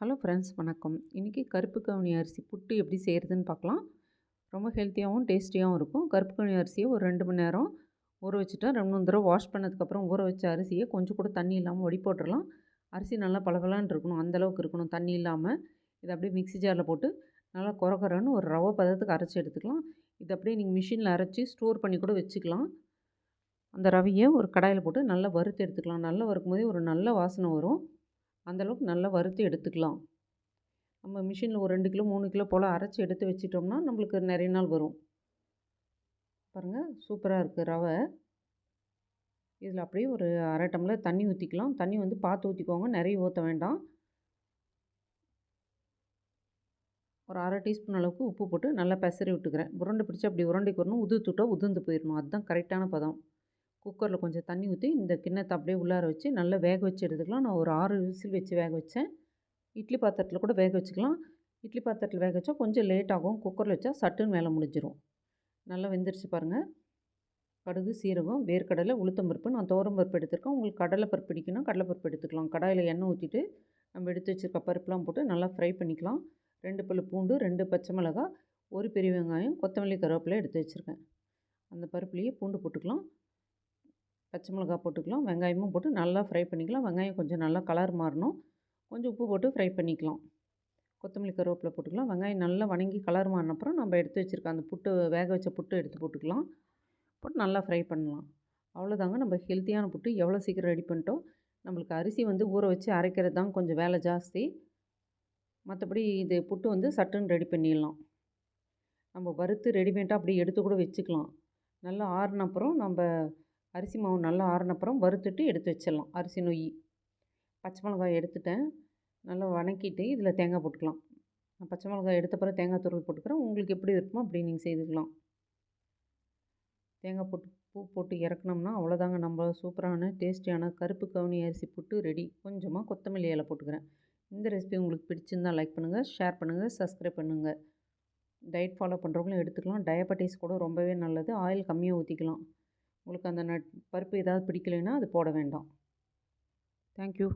Hello friends வணக்கம். இன்றைக்கி கருப்பு கவுனி அரிசி புட்டு எப்படி செய்கிறதுன்னு பார்க்கலாம். ரொம்ப ஹெல்த்தியாகவும் டேஸ்டியாகவும் இருக்கும். கருப்பு கவுனி அரிசியை ஒரு ரெண்டு மணி நேரம் ஊற வச்சுட்டா ரெண்டு மூணு தடவை வாஷ் பண்ணதுக்கப்புறம் ஊற வச்ச அரிசியை கொஞ்சம் கூட தண்ணி இல்லாமல் வடி போட்டுடலாம் அரிசி நல்லா பளபளன்னு இருக்கணும் அந்தளவுக்கு இருக்கணும். தண்ணி இல்லாமல் இதை அப்படியே மிக்ஸி ஜாரில் போட்டு நல்லா குறை குறைன்னு ஒரு ரவை பதத்துக்கு அரைச்சி எடுத்துக்கலாம். இது அப்படியே நீங்கள் மிஷினில் அரைச்சி ஸ்டோர் பண்ணி கூட வச்சுக்கலாம். அந்த ரவையை ஒரு கடாயில் போட்டு நல்லா வறுத்து எடுத்துக்கலாம். நல்லா வறுக்கும் போதே ஒரு நல்ல வாசனை வரும். அந்தளவுக்கு நல்லா வறுத்து எடுத்துக்கலாம். நம்ம மிஷினில் ஒரு ரெண்டு கிலோ மூணு கிலோ போல் அரைச்சி எடுத்து வச்சிட்டோம்னா நம்மளுக்கு நிறைய நாள் வரும். பாருங்கள் சூப்பராக இருக்குது ரவை. இதில் அப்படியே ஒரு அரை டம்ளர் தண்ணி ஊற்றிக்கலாம் தண்ணி வந்து பார்த்து ஊற்றிக்கோங்க நிறைய ஊற்ற வேண்டாம். ஒரு அரை டீஸ்பூன் அளவுக்கு உப்பு போட்டு நல்லா பெசரி விட்டுக்கிறேன். உருண்டை பிடிச்சி அப்படி உருண்டைக்கு வரணும். உதுத்து விட்டா உதிர்ந்து போயிடணும் அதுதான் கரெக்டான பதம். குக்கரில் கொஞ்சம் தண்ணி ஊற்றி இந்த கிண்ணத்தை அப்படியே உள்ளார வச்சு நல்லா வேக வச்சு எடுத்துக்கலாம். நான் ஒரு ஆறு விசில் வச்சு வேக வச்சேன். இட்லி பாத்திரத்தில் கூட வேக வச்சுக்கலாம். இட்லி பாத்திரத்தில் வேக வச்சா கொஞ்சம் லேட் ஆகும். குக்கரில் வச்சா சட்டுன்னு வேலை முடிஞ்சிடும் நல்லா வெந்துருச்சு பாருங்கள் கடுகு சீரகம் வேர்க்கடலை உளுத்தம்பருப்பு நான் பருப்பு எடுத்துருக்கேன். உங்களுக்கு கடலை பருப்பு பிடிக்குன்னா கடலைப்பருப்பு எடுத்துக்கலாம். கடாயில் எண்ணெய் ஊற்றிட்டு நம்ம எடுத்து வச்சுருக்க பருப்புலாம் போட்டு நல்லா ஃப்ரை பண்ணிக்கலாம். ரெண்டு பல் பூண்டு ரெண்டு பச்சை மிளகா ஒரு பெரிய வெங்காயம் கொத்தமல்லி கருவேப்பிலை எடுத்து வச்சுருக்கேன். அந்த பருப்புலேயே பூண்டு போட்டுக்கலாம். பச்சை மிளகா போட்டுக்கலாம். வெங்காயமும் போட்டு நல்லா ஃப்ரை பண்ணிக்கலாம். வெங்காயம் கொஞ்சம் நல்லா கலர் மாறணும். கொஞ்சம் உப்பு போட்டு ஃப்ரை பண்ணிக்கலாம். கொத்தமல்லி கருவேப்பிலை போட்டுக்கலாம். வெங்காயம் நல்லா வணங்கி கலர் மாறின அப்புறம் நம்ம எடுத்து வச்சுருக்க அந்த புட்டு வேக வச்ச புட்டு எடுத்து போட்டுக்கலாம். போட்டு நல்லா ஃப்ரை பண்ணலாம். அவ்வளோதாங்க நம்ம ஹெல்த்தியான புட்டு எவ்வளோ சீக்கிரம் ரெடி பண்ணிட்டோம். நம்மளுக்கு அரிசி வந்து ஊற வச்சு அரைக்கிறது தான் கொஞ்சம் வேலை ஜாஸ்தி. மற்றபடி இது புட்டு வந்து சட்டுன்னு ரெடி பண்ணிடலாம். நம்ம வறுத்து ரெடிமேட்டாக அப்படியே எடுத்து கூட வச்சுக்கலாம். நல்லா ஆறின அப்புறம் நம்ம அரிசி மாவு நல்லா ஆறினப்புறம் வறுத்துட்டு எடுத்து வச்சிடலாம். அரிசி நொய் பச்சை மிளகாய் எடுத்துட்டேன். நல்லா வணக்கிட்டு இதில் தேங்காய் போட்டுக்கலாம். நான் பச்சை மிளகாய் எடுத்தப்பறம் தேங்காய் துருள் போட்டுக்கிறேன். உங்களுக்கு எப்படி இருக்குமோ அப்படி நீங்கள் செய்துக்கலாம். தேங்காய் போட்டு பூ போட்டு இறக்குனோம்னா அவ்வளோதாங்க. நம்ம சூப்பரான டேஸ்டியான கருப்பு கவுனி அரிசி புட்டு ரெடி. கொஞ்சமாக கொத்தமல்லி இலை போட்டுக்கிறேன். இந்த ரெசிபி உங்களுக்கு பிடிச்சிருந்தால் லைக் பண்ணுங்கள் ஷேர் பண்ணுங்கள் சப்ஸ்கிரைப் பண்ணுங்கள் டயட் ஃபாலோ பண்ணுறவங்களும் எடுத்துக்கலாம். டயபெட்டிஸ் கூட ரொம்பவே நல்லது. ஆயில் கம்மியாக ஊற்றிக்கலாம். உங்களுக்கு அந்த நட் பருப்பு ஏதாவது பிடிக்கலைன்னா அது போட வேண்டாம். தேங்க்யூ